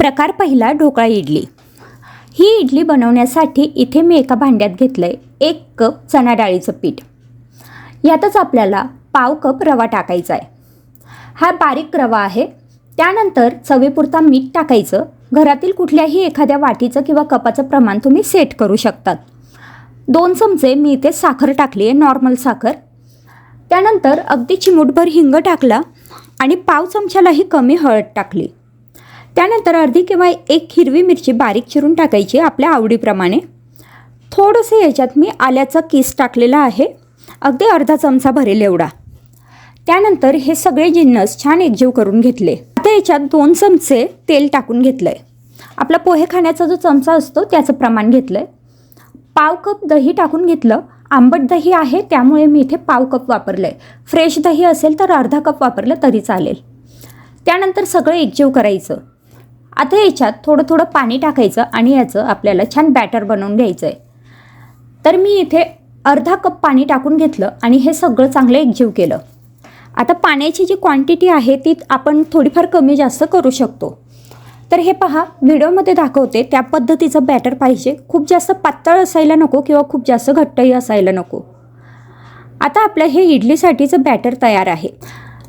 प्रकार पहिला ढोकळा इडली. ही इडली बनवण्यासाठी इथे मी एका भांड्यात घेतलं आहे एक कप चणा डाळीचं पीठ. यातच आपल्याला पाव कप रवा टाकायचा आहे हा बारीक रवा आहे. त्यानंतर चवीपुरता मीठ टाकायचं. घरातील कुठल्याही एखाद्या वाटीचं किंवा कपाचं प्रमाण तुम्ही सेट करू शकतात. दोन चमचे मी इथे साखर टाकली आहे नॉर्मल साखर. त्यानंतर अगदी चिमूटभर हिंग टाकला आणि पाव चमच्यालाही कमी हळद टाकली. त्यानंतर अर्धी किंवा एक हिरवी मिरची बारीक चिरून टाकायची आपल्या आवडीप्रमाणे. थोडंसं याच्यात मी आल्याचा किस टाकलेला आहे. अगदी अर्धा चमचा भरेल एवढा. त्यानंतर हे सगळे जिन्नस छान एकजीव करून घेतले. आता याच्यात दोन चमचे तेल टाकून घेतलं आहे आपला पोहे खाण्याचा जो चमचा असतो त्याचं प्रमाण घेतलं आहे पाव कप दही टाकून घेतलं. आंबट दही आहे त्यामुळे मी इथे पाव कप वापरलं आहे फ्रेश दही असेल तर अर्धा कप वापरलं तरी चालेल. त्यानंतर सगळं एकजीव करायचं. आता याच्यात थोडं थोडं पाणी टाकायचं आणि याचं आपल्याला छान बॅटर बनवून घ्यायचं आहे तर मी इथे अर्धा कप पाणी टाकून घेतलं आणि हे सगळं चांगलं एकजीव केलं. आता पाण्याची जी क्वांटिटी आहे ती आपण थोडीफार कमी जास्त करू शकतो. तर हे पहा व्हिडिओमध्ये दाखवते त्या पद्धतीचं बॅटर पाहिजे. खूप जास्त पातळ असायला नको किंवा खूप जास्त घट्टही असायला नको. आता आपलं हे इडलीसाठीचं बॅटर तयार आहे.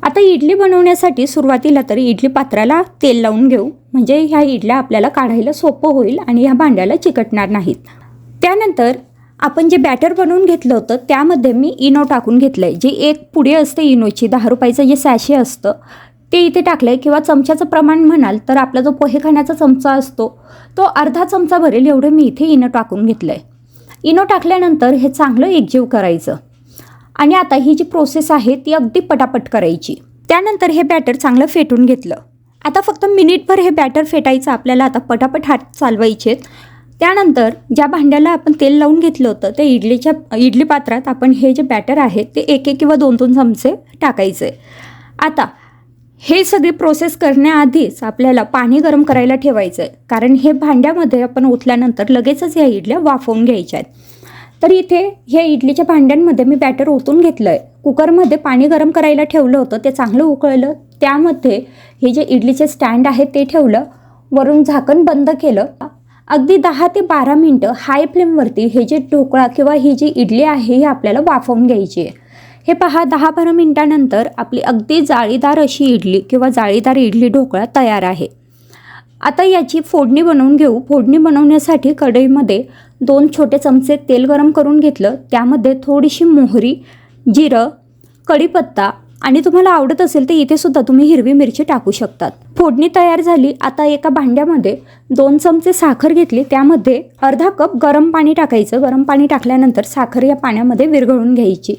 आता इडली बनवण्यासाठी सुरुवातीला तर इडली पात्राला तेल लावून घेऊ. म्हणजे ह्या इडल्या आपल्याला काढायला सोपं होईल आणि ह्या भांड्याला चिकटणार नाहीत. त्यानंतर आपण जे बॅटर बनवून घेतलं होतं त्यामध्ये मी इनो टाकून घेतलं आहे जी एक पुढे असते इनोची दहा रुपयाचं जे सॅशे असतं ते इथे टाकलं आहे किंवा चमच्याचं प्रमाण म्हणाल तर आपला जो पोहे खाण्याचा चमचा असतो तो अर्धा चमचा भरेल. एवढं मी इथे इनो टाकून घेतलं आहे इनो टाकल्यानंतर हे चांगलं एकजीव करायचं. आणि आता ही जी प्रोसेस आहे ती अगदी पटापट करायची. त्यानंतर हे बॅटर चांगलं फेटून घेतलं. आता फक्त मिनिटभर हे बॅटर फेटायचं आपल्याला आता पटापट हात चालवायचे आहेत त्यानंतर ज्या भांड्याला आपण तेल लावून घेतलं होतं त्या इडलीच्या इडली पात्रात आपण हे जे बॅटर आहे ते एक एक किंवा दोन दोन चमचे टाकायचे. आता हे सगळी प्रोसेस करण्याआधीच आपल्याला पाणी गरम करायला ठेवायचं आहे कारण हे भांड्यामध्ये आपण ओतल्यानंतर लगेचच या इडल्या वाफवून घ्यायच्या आहेत तर इथे ह्या इडलीच्या भांड्यांमध्ये मी बॅटर ओतून घेतलं आहे कुकरमध्ये पाणी गरम करायला ठेवलं होतं ते चांगलं उकळलं. त्यामध्ये हे जे इडलीचे स्टँड आहे ते ठेवलं. वरून झाकण बंद केलं. अगदी दहा ते बारा मिनटं हाय फ्लेमवरती हे जे ढोकळा किंवा ही जी इडली आहे ही आपल्याला वाफवून घ्यायची आहे. हे पहा दहा बारा मिनटानंतर आपली अगदी जाळीदार अशी इडली किंवा जाळीदार इडली ढोकळा तयार आहे. आता याची फोडणी बनवून घेऊ. फोडणी बनवण्यासाठी कढईमध्ये दोन छोटे चमचे तेल गरम करून घेतलं. त्यामध्ये थोडीशी मोहरी जिरं कढीपत्ता आणि तुम्हाला आवडत असेल तर इथे सुद्धा तुम्ही हिरवी मिरची टाकू शकतात. फोडणी तयार झाली. आता एका भांड्यामध्ये दोन चमचे साखर घेतली. त्यामध्ये अर्धा कप गरम पाणी टाकायचं. गरम पाणी टाकल्यानंतर साखर या पाण्यामध्ये विरघळून घ्यायची.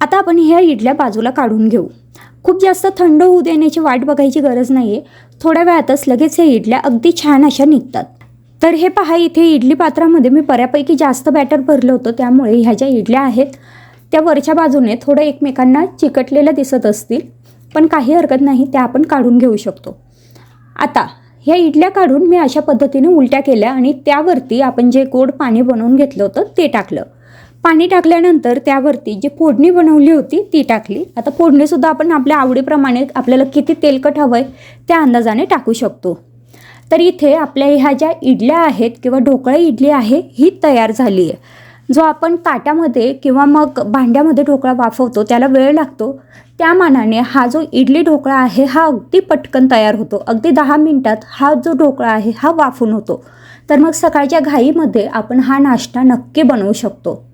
आता आपण ह्या इडल्या बाजूला काढून घेऊ. खूप जास्त थंड होऊ देण्याची वाट बघायची गरज नाही आहे थोड्या वेळातच लगेच ह्या इडल्या अगदी छान अशा निघतात. तर हे पहा इथे इडली पात्रामध्ये मी बऱ्यापैकी जास्त बॅटर भरलं होतं त्यामुळे ह्या ज्या इडल्या आहेत त्या वरच्या बाजूने थोडं एकमेकांना चिकटलेल्या दिसत असतील पण काही हरकत नाही त्या आपण काढून घेऊ शकतो. आता ह्या इडल्या काढून मी अशा पद्धतीने उलट्या केल्या आणि त्यावरती आपण जे गोड पाणी बनवून घेतलं होतं ते टाकलं. पाणी टाकल्यानंतर त्यावरती जी फोडणी बनवली होती ती टाकली. आता फोडणीसुद्धा आपण आपल्या आवडीप्रमाणे आपल्याला किती तेलकट हवं आहे त्या अंदाजाने टाकू शकतो. तर इथे आपल्या ह्या ज्या इडल्या आहेत किंवा ढोकळा इडली आहे ही तयार झाली आहे. जो आपण ताट्यामध्ये किंवा मग भांड्यामध्ये ढोकळा वाफवतो त्याला वेळ लागतो. त्या मानाने हा जो इडली ढोकळा आहे हा अगदी पटकन तयार होतो. अगदी दहा मिनटात हा जो ढोकळा आहे हा वाफून होतो. तर मग सकाळच्या घाईमध्ये आपण हा नाश्ता नक्की बनवू शकतो.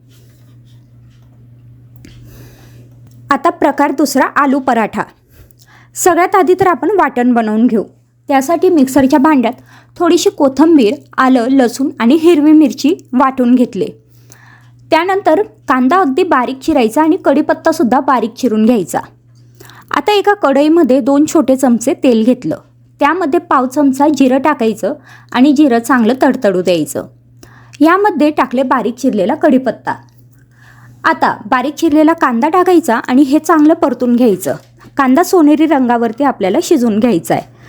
आता प्रकार दुसरा आलू पराठा. सगळ्यात आधी तर आपण वाटण बनवून घेऊ. त्यासाठी मिक्सरच्या भांड्यात थोडीशी कोथिंबीर आलं लसूण आणि हिरवी मिरची वाटून घेतले. त्यानंतर कांदा अगदी बारीक चिरायचा आणि कढीपत्तासुद्धा बारीक चिरून घ्यायचा. आता एका कढईमध्ये दोन छोटे चमचे तेल घेतलं. त्यामध्ये पाव चमचा जिरं टाकायचं आणि जिरं चांगलं तडतडू द्यायचं. यामध्ये टाकले बारीक चिरलेला कढीपत्ता. आता बारीक चिरलेला कांदा टाकायचा आणि हे चांगलं परतून घ्यायचं. कांदा सोनेरी रंगावरती आपल्याला शिजवून घ्यायचा आहे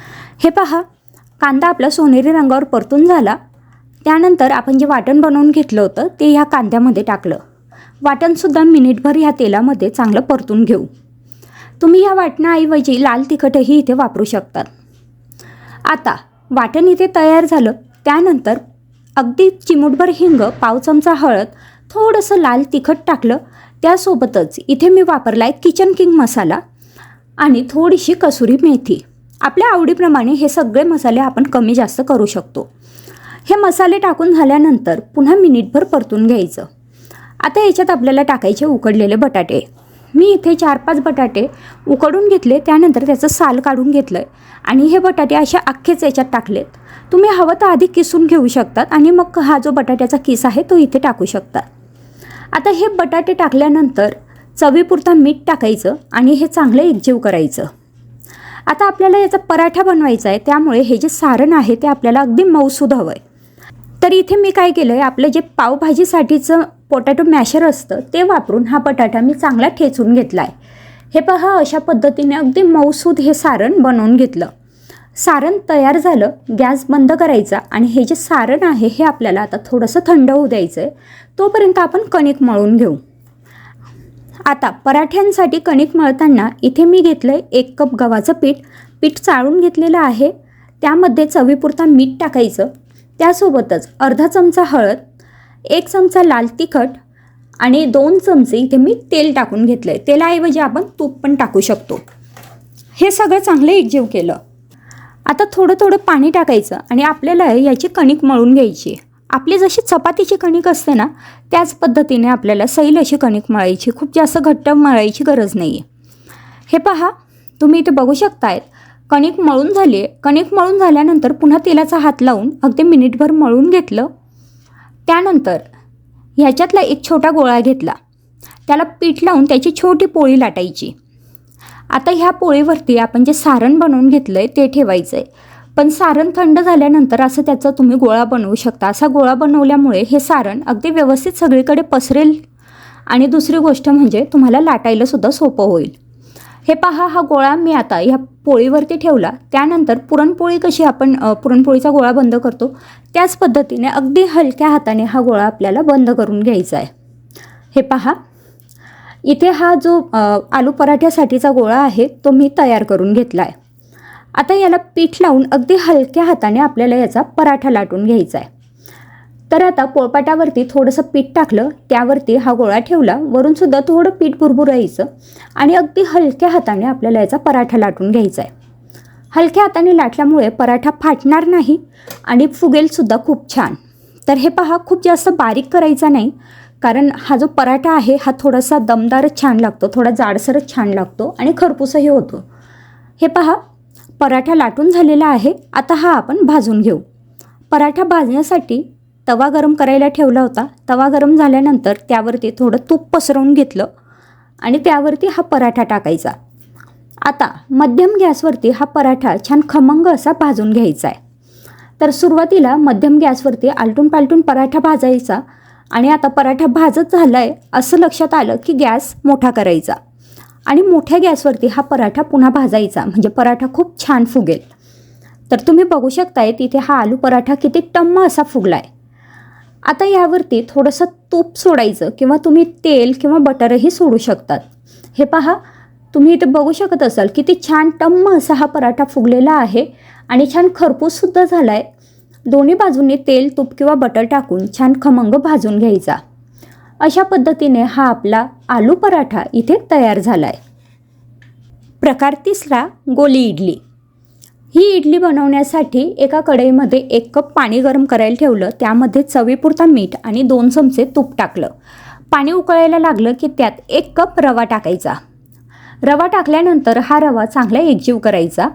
हे पहा कांदा आपला सोनेरी रंगावर परतून झाला. त्यानंतर आपण जे वाटण बनवून घेतलं होतं ते ह्या कांद्यामध्ये टाकलं. वाटणसुद्धा मिनिटभर ह्या तेलामध्ये चांगलं परतून घेऊ. तुम्ही ह्या वाटणाऐवजी लाल तिखटही इथे वापरू शकतात. आता वाटण इथे तयार झालं. त्यानंतर अगदी चिमूटभर हिंग पाव चमचा हळद थोडंसं लाल तिखट टाकलं. त्यासोबतच इथे मी वापरला आहे किचन किंग मसाला आणि थोडीशी कसुरी मेथी. आपल्या आवडीप्रमाणे हे सगळे मसाले आपण कमी जास्त करू शकतो. हे मसाले टाकून झाल्यानंतर पुन्हा मिनिटभर परतून घ्यायचं. आता याच्यात आपल्याला टाकायचे उकडलेले बटाटे. मी इथे चार पाच बटाटे उकडून घेतले त्यानंतर त्याचं साल काढून घेतलं आहे आणि हे बटाटे असे अख्खेच याच्यात टाकलेत. तुम्ही हवं तर आधी किसून घेऊ शकतात आणि मग हा जो बटाट्याचा किस आहे तो इथे टाकू शकता आता हे बटाटे टाकल्यानंतर चवीपुरता मीठ टाकायचं आणि हे चांगलं एकजीव करायचं. आता आपल्याला याचा पराठा बनवायचा आहे त्यामुळे हे जे सारण आहे ते आपल्याला अगदी मऊसूद हवं आहे तर इथे मी काय केलं आहे आपलं जे पावभाजीसाठीचं पोटॅटो मॅशर असतं ते वापरून हा बटाटा मी चांगला ठेचून घेतला आहे हे पहा अशा पद्धतीने अगदी मऊसूद हे सारण बनवून घेतलं. सारण तयार झालं गॅस बंद करायचा आणि हे जे सारण आहे हे आपल्याला आता थोडंसं थंड होऊ द्यायचं आहे तोपर्यंत आपण कणिक मळून घेऊ. आता पराठ्यांसाठी कणिक मळताना इथे मी घेतलं आहे एक कप गव्हाचं पीठ. पीठ चाळून घेतलेलं आहे. त्यामध्ये चवीपुरता मीठ टाकायचं. त्यासोबतच अर्धा चमचा हळद एक चमचा लाल तिखट आणि दोन चमचे इथे मी तेल टाकून घेतलं आहे तेलाऐवजी आपण तूप पण टाकू शकतो. हे सगळं चांगलं एकजीव केलं. आता थोडं थोडं पाणी टाकायचं आणि आपल्याला याची कणिक मळून घ्यायची आपली जशी चपातीची कणिक असते ना त्याच पद्धतीने आपल्याला सैल अशी कणिक मळायची. खूप जास्त घट्ट मळायची गरज नाही आहे हे पहा तुम्ही इथे बघू शकतायत कणिक मळून झाली आहे. कणिक मळून झाल्यानंतर पुन्हा तेलाचा हात लावून अगदी मिनिटभर मळून घेतलं. त्यानंतर ह्याच्यातला एक छोटा गोळा घेतला. त्याला पीठ लावून त्याची छोटी पोळी लाटायची. आता ह्या पोळीवरती आपण जे सारण बनवून घेतलं आहे ते ठेवायचं आहे पण सारण थंड झाल्यानंतर असं त्याचा तुम्ही गोळा बनवू शकता. असा गोळा बनवल्यामुळे हे सारण अगदी व्यवस्थित सगळीकडे पसरेल आणि दुसरी गोष्ट म्हणजे तुम्हाला लाटायला सुद्धा सोपं होईल. हे पहा हा गोळा मी आता ह्या पोळीवरती ठेवला. त्यानंतर पुरणपोळी कशी आपण पुरणपोळीचा गोळा बंद करतो त्याच पद्धतीने अगदी हलक्या हाताने हा गोळा आपल्याला बंद करून घ्यायचा आहे. हे पहा. इथे हा जो आलू पराठ्यासाठीचा गोळा आहे तो मी तयार करून घेतला आहे. आता याला पीठ लावून अगदी हलक्या हाताने आपल्याला याचा पराठा लाटून घ्यायचा आहे. तर आता पोळपाटावरती थोडंसं पीठ टाकलं त्यावरती हा गोळा ठेवला वरूनसुद्धा थोडं पीठ भुरभुरायचं आणि अगदी हलक्या हाताने आपल्याला याचा पराठा लाटून घ्यायचा आहे. हलक्या हाताने लाटल्यामुळे पराठा फाटणार नाही आणि फुगेलसुद्धा खूप छान. तर हे पहा खूप जास्त बारीक करायचा नाही कारण हा जो पराठा आहे हा थोडासा दमदारच छान लागतो थोडा जाडसरच छान लागतो आणि खरपूसही होतो. हे पहा पराठा लाटून झालेला आहे. आता हा आपण भाजून घेऊ. पराठा भाजण्यासाठी तवा गरम करायला ठेवला होता. तवा गरम झाल्यानंतर त्यावरती थोडं तूप पसरवून घेतलं आणि त्यावरती हा पराठा टाकायचा. आता मध्यम गॅसवरती हा पराठा छान खमंग असा भाजून घ्यायचा आहे. तर सुरुवातीला मध्यम गॅसवरती आलटून पालटून पराठा भाजायचा आणि आता पराठा भाजत झाला आहे असं लक्षात आलं की गॅस मोठा करायचा. आणि मोठ्या गॅसवरती हा पराठा पुन्हा भाजायचा. म्हणजे पराठा खूप छान फुगेल. तर तुम्ही बघू शकताय तिथे हा आलू पराठा किती टम्म असा फुगला आहे आता यावरती थोडंसं तूप सोडायचं किंवा तुम्ही तेल किंवा बटरही सोडू शकतात. हे पहा तुम्ही इथे बघू शकत असाल किती छान टम्म असा हा पराठा फुगलेला आहे आणि छान खरपूससुद्धा झाला आहे दोन्ही बाजूंनी तेल तूप किंवा बटर टाकून छान खमंग भाजून घ्यायचा. अशा पद्धतीने हा आपला आलू पराठा इथे तयार झाला आहे प्रकार तिसरा गोली इडली. ही इडली बनवण्यासाठी एका कढईमध्ये एक कप पाणी गरम करायला ठेवलं त्यामध्ये चवीपुरता मीठ आणि दोन चमचे तूप टाकलं. पाणी उकळायला लागलं की त्यात एक कप रवा टाकायचा. रवा टाकल्यानंतर हा रवा चांगला एकजीव करायचा.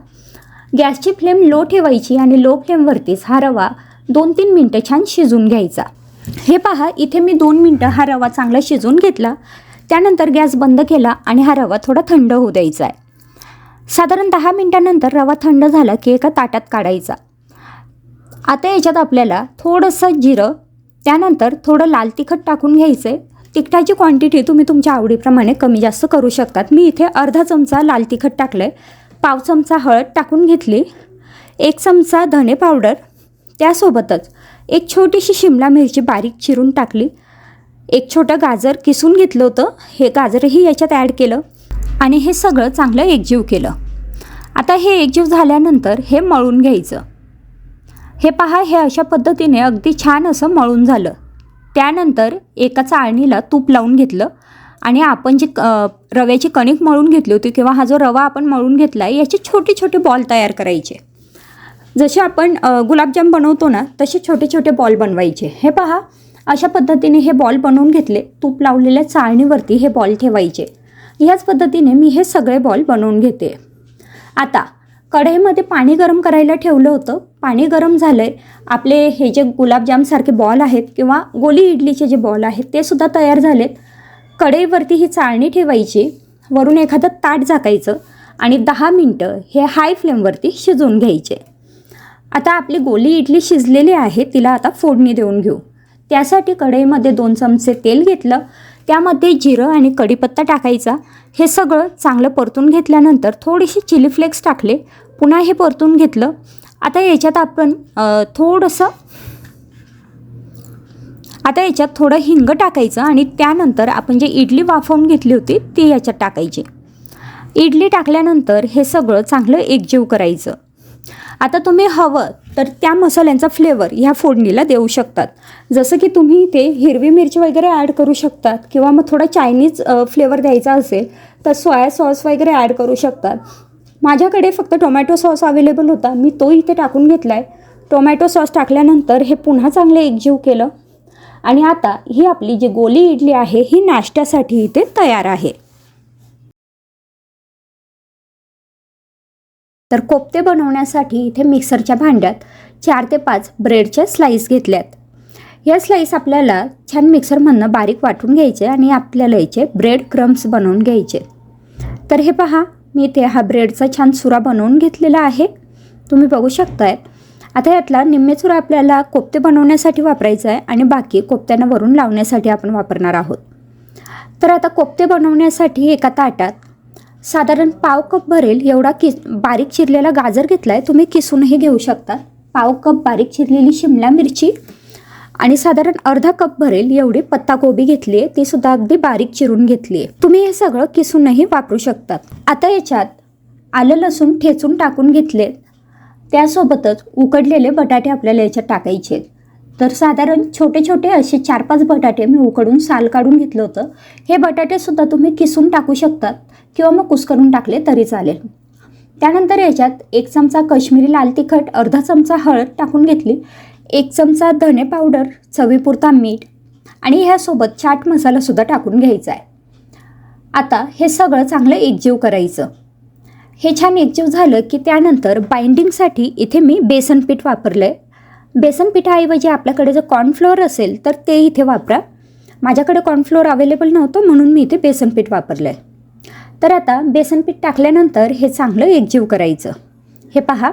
गॅसची फ्लेम लो ठेवायची आणि लो फ्लेमवरतीच हा रवा दोन तीन मिनटं छान शिजून घ्यायचा. हे पहा इथे मी दोन मिनटं हा रवा चांगला शिजवून घेतला. त्यानंतर गॅस बंद केला आणि हा रवा थोडा थंड होऊ द्यायचा आहे. साधारण दहा मिनटानंतर रवा थंड झाला की एका ताटात काढायचा. आता याच्यात आपल्याला थोडंसं जिरं त्यानंतर थोडं लाल तिखट टाकून घ्यायचं आहे तिखटाची क्वांटिटी तुम्ही तुमच्या आवडीप्रमाणे कमी जास्त करू शकतात. मी इथे अर्धा चमचा लाल तिखट टाकलं आहे पाव चमचा हळद टाकून घेतली. एक चमचा धने पावडर. त्यासोबतच एक छोटीशी शिमला मिरची बारीक चिरून टाकली. एक छोटं गाजर किसून घेतलं होतं. हे गाजरही याच्यात ॲड केलं आणि हे सगळं चांगलं एकजीव केलं. आता हे एकजीव झाल्यानंतर हे मळून घ्यायचं. हे पहा हे अशा पद्धतीने अगदी छान असं मळून झालं. त्यानंतर एका चाळणीला तूप लावून घेतलं आणि आपण जी क रव्याची कणिक मळून घेतली होती किंवा हा जो रवा आपण मळून घेतला आहे याचे छोटे छोटे बॉल तयार करायचे. जसे आपण गुलाबजाम बनवतो ना तसे छोटे छोटे बॉल बनवायचे. हे पहा अशा पद्धतीने हे बॉल बनवून घेतले तूप लावलेल्या चाळणीवरती हे बॉल ठेवायचे. ह्याच पद्धतीने मी हे सगळे बॉल बनवून घेते. आता कढईमध्ये पाणी गरम करायला ठेवलं होतं. पाणी गरम झालं आहे आपले हे जे गुलाबजामसारखे बॉल आहेत किंवा गोली इडलीचे जे बॉल आहेत ते सुद्धा तयार झालेत. कढईवरती ही चाळणी ठेवायची. वरून एखादं ताट झाकायचं आणि दहा मिनटं हे हाय फ्लेमवरती शिजवून घ्यायचे. आता आपली गोली इडली शिजलेली आहे तिला आता फोडणी देऊन घेऊ. त्यासाठी कढईमध्ये दोन चमचे तेल घेतलं. त्यामध्ये जिरं आणि कढीपत्ता टाकायचा. हे सगळं चांगलं परतून घेतल्यानंतर थोडीशी चिली फ्लेक्स टाकले. पुन्हा हे परतून घेतलं. आता याच्यात आपण थोडंसं आता याच्यात थोडं हिंग टाकायचं आणि त्यानंतर आपण जे इडली वाफवून घेतली होती ती याच्यात टाकायची. इडली टाकल्यानंतर हे सगळं चांगलं एकजीव करायचं. आता तुम्ही हवं तर त्या मसाल्यांचा फ्लेवर ह्या फोडणीला देऊ शकतात. जसं की तुम्ही इथे हिरवी मिरची वगैरे ॲड करू शकतात किंवा मग थोडा चायनीज फ्लेवर द्यायचा असेल तर सोया सॉस वगैरे ॲड करू शकतात. माझ्याकडे फक्त टोमॅटो सॉस अवेलेबल होता. मी तो इथे टाकून घेतला आहे टोमॅटो सॉस टाकल्यानंतर हे पुन्हा चांगले एकजीव केलं. आणि आता ही आपली जी गोली इडली आहे ही नाश्त्यासाठी इथे तयार आहे. तर कोफ्ते बनवण्यासाठी इथे मिक्सरच्या भांड्यात चार ते पाच ब्रेडच्या स्लाईस घेतल्यात. या स्लाईस आपल्याला छान मिक्सरमधनं बारीक वाटून घ्यायचे आणि आपल्याला याचे ब्रेड क्रम्स बनवून घ्यायचे. तर हे पहा मी इथे हा ब्रेडचा छान चुरा बनवून घेतलेला आहे. तुम्ही बघू शकताय. आता यातला निम्मे चुरा आपल्याला कोफ्ते बनवण्यासाठी वापरायचा आहे आणि बाकी कोफ्त्यांना वरून लावण्यासाठी आपण वापरणार आहोत. तर आता कोफ्ते बनवण्यासाठी एका ताटात साधारण पाव कप भरेल एवढा किस बारीक चिरलेला गाजर घेतला आहे तुम्ही किसूनही घेऊ शकता. पाव कप बारीक चिरलेली शिमला मिरची आणि साधारण अर्धा कप भरेल एवढी पत्ताकोबी घेतली आहे ती सुद्धा अगदी बारीक चिरून घेतली आहे तुम्ही हे सगळं किसूनही वापरू शकतात. आता याच्यात आलं लसूण ठेचून टाकून घेतले त्यासोबतच उकडलेले बटाटे आपल्याला याच्यात टाकायचे आहेत. तर साधारण छोटे छोटे असे चार पाच बटाटे मी उकडून साल काढून घेतलं होतं. हे बटाटेसुद्धा तुम्ही किसून टाकू शकतात किंवा मग कुसकरून टाकले तरी चालेल. त्यानंतर याच्यात एक चमचा कश्मीरी लाल तिखट अर्धा चमचा हळद टाकून घेतली एक चमचा धने पावडर चवीपुरता मीठ आणि ह्यासोबत चाट मसालासुद्धा टाकून घ्यायचा आहे. आता हे सगळं चांगलं एकजीव करायचं. हे छान एकजीव झालं की त्यानंतर बाइंडिंगसाठी इथे मी बेसन पीठ वापरलं आहे बेसन पिठाऐवजी आपल्याकडे जर कॉर्नफ्लोअर असेल तर ते इथे वापरा. माझ्याकडे कॉर्नफ्लोअर अवेलेबल नव्हतं म्हणून मी इथे बेसन पीठ वापरलं आहे तर आता बेसन पीठ टाकल्यानंतर हे चांगलं एकजीव करायचं. हे पहा.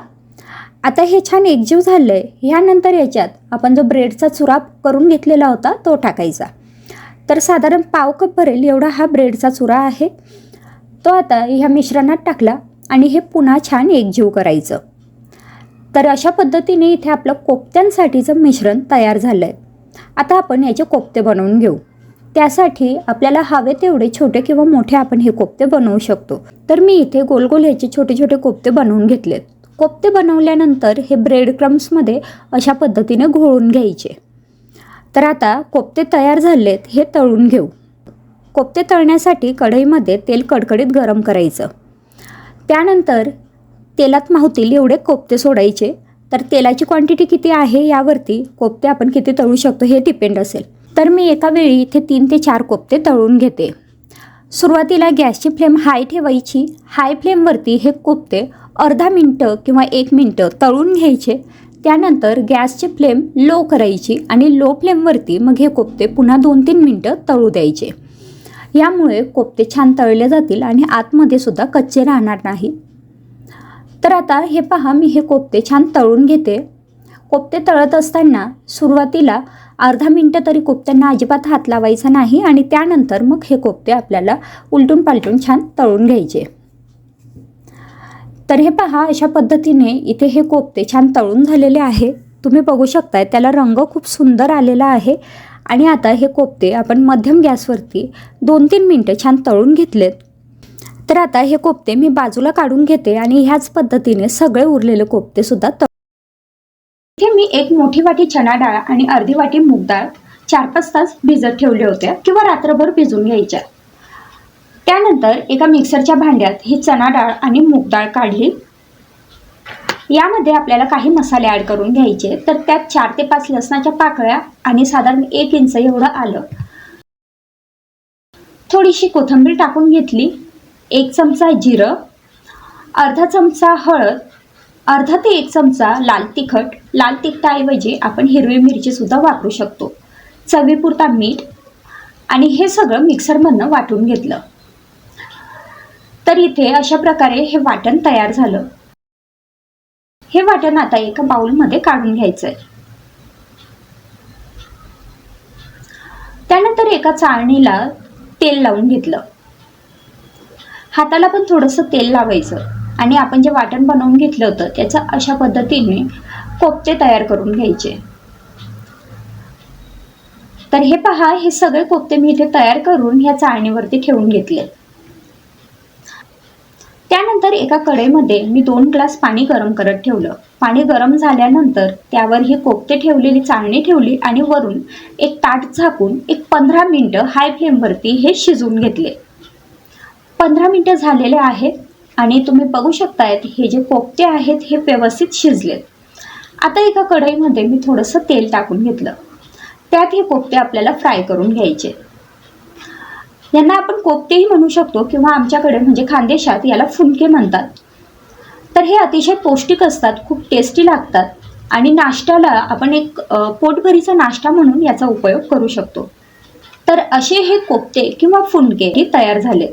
आता हे छान एकजीव झालं आहे ह्यानंतर याच्यात आपण जो ब्रेडचा चुरा करून घेतलेला होता तो टाकायचा. तर साधारण पाव कप भरेल एवढा हा ब्रेडचा चुरा आहे. तो आता ह्या मिश्रणात टाकला आणि हे पुन्हा छान एकजीव करायचं. तर अशा पद्धतीने इथे आपलं कोफ्त्यांसाठीचं मिश्रण तयार झालं आहे आता आपण याचे कोफ्ते बनवून घेऊ. त्यासाठी आपल्याला हवे तेवढे छोटे किंवा मोठे आपण हे कोफ्ते बनवू शकतो. तर मी इथे गोल गोल ह्याचे छोटे छोटे कोफ्ते बनवून घेतलेत. कोफ्ते बनवल्यानंतर हे ब्रेड क्रम्समध्ये अशा पद्धतीने घोळून घ्यायचे. तर आता कोफ्ते तयार झालेत हे तळून घेऊ. कोफ्ते तळण्यासाठी कढईमध्ये तेल कडकडीत गरम करायचं. त्यानंतर तेलात मावतील एवढे कोफ्ते सोडायचे तर तेलाची क्वांटिटी किती आहे यावरती कोफ्ते आपण किती तळू शकतो हे डिपेंड असेल. तर मी एका वेळी इथे तीन ते चार कोफ्ते तळून घेते. सुरुवातीला गॅसची फ्लेम हाय ठेवायची. हाय फ्लेमवरती हे कोफ्ते अर्धा मिनटं किंवा एक मिनटं तळून घ्यायचे. त्यानंतर गॅसची फ्लेम लो करायची आणि लो फ्लेमवरती मग हे कोफ्ते पुन्हा दोन तीन मिनटं तळू द्यायचे. यामुळे कोफ्ते छान तळले जातील आणि आतमध्ये सुद्धा कच्चे राहणार नाही. तर आता हे पहा मी हे कोफ्ते छान तळून घेते. कोफ्ते तळत असताना सुरुवातीला अर्धा मिनटं तरी कोफ्त्यांना अजिबात हात लावायचा नाही आणि त्यानंतर मग हे कोफ्ते आपल्याला उलटून पालटून छान तळून घ्यायचे. तर हे पहा अशा पद्धतीने इथे हे कोफ्ते छान तळून झालेले आहे. तुम्ही बघू शकताय त्याला रंग खूप सुंदर आलेला आहे. आणि आता हे कोफ्ते आपण मध्यम गॅसवरती दोन तीन मिनटं छान तळून घेतलेत. तर आता हे कोफ्ते मी बाजूला काढून घेते आणि ह्याच पद्धतीने सगळे उरलेले कोफ्तेसुद्धा सुद्धा इथे मी एक मोठी वाटी चणा डाळ आणि अर्धी वाटी मूग डाळ चार पाच तास भिजत ठेवल्या होत्या किंवा रात्रभर भिजून घ्यायच्या. त्यानंतर एका मिक्सरच्या भांड्यात ही चणा डाळ आणि मूग डाळ काढली. यामध्ये आपल्याला काही मसाले ॲड करून घ्यायचे. तर त्यात चार ते पाच लसणाच्या पाकळ्या आणि साधारण एक इंच एवढं आलं. थोडीशी कोथिंबीर टाकून घेतली. एक चमचा जिरं अर्धा चमचा हळद अर्धा ते एक चमचा लाल तिखट लाल तिखटाऐवजी आपण हिरवी मिरचीसुद्धा वापरू शकतो. चवीपुरता मीठ आणि हे सगळं मिक्सरमधनं वाटून घेतलं. तर इथे अशा प्रकारे हे वाटण तयार झालं. हे वाटण आता एका बाउलमध्ये काढून घ्यायचं आहे त्यानंतर एका चाळणीला तेल लावून घेतलं. हाताला पण थोडंसं तेल लावायचं आणि आपण जे वाटण बनवून घेतलं होतं त्याचं अशा पद्धतीने कोफ्ते तयार करून घ्यायचे. तर हे पहा हे सगळे कोफ्ते मी इथे तयार करून ह्या चाळणीवरती ठेवून घेतले. त्यानंतर एका कडेमध्ये मी दोन ग्लास पाणी गरम करत ठेवलं. पाणी गरम झाल्यानंतर त्यावर ही कोफ्ते ठेवलेली चाळणी ठेवली आणि वरून एक ताट झाकून एक पंधरा मिनटं हाय फ्लेमवरती हे शिजवून घेतले. पंधरा मिनटं झालेले आहेत आणि तुम्ही बघू शकतायत हे जे कोफ्ते आहेत हे व्यवस्थित शिजलेत. आता एका कढईमध्ये मी थोडंसं तेल टाकून घेतलं. त्यात हे कोफ्ते आपल्याला फ्राय करून घ्यायचे. यांना आपण कोफ्तेही म्हणू शकतो किंवा आमच्याकडे म्हणजे खानदेशात याला फुलके म्हणतात. तर हे अतिशय पौष्टिक असतात खूप टेस्टी लागतात आणि नाश्त्याला आपण एक पोटभरीचा नाश्ता म्हणून याचा उपयोग करू शकतो. तर असे हे कोफ्ते किंवा फुलके हे तयार झाले.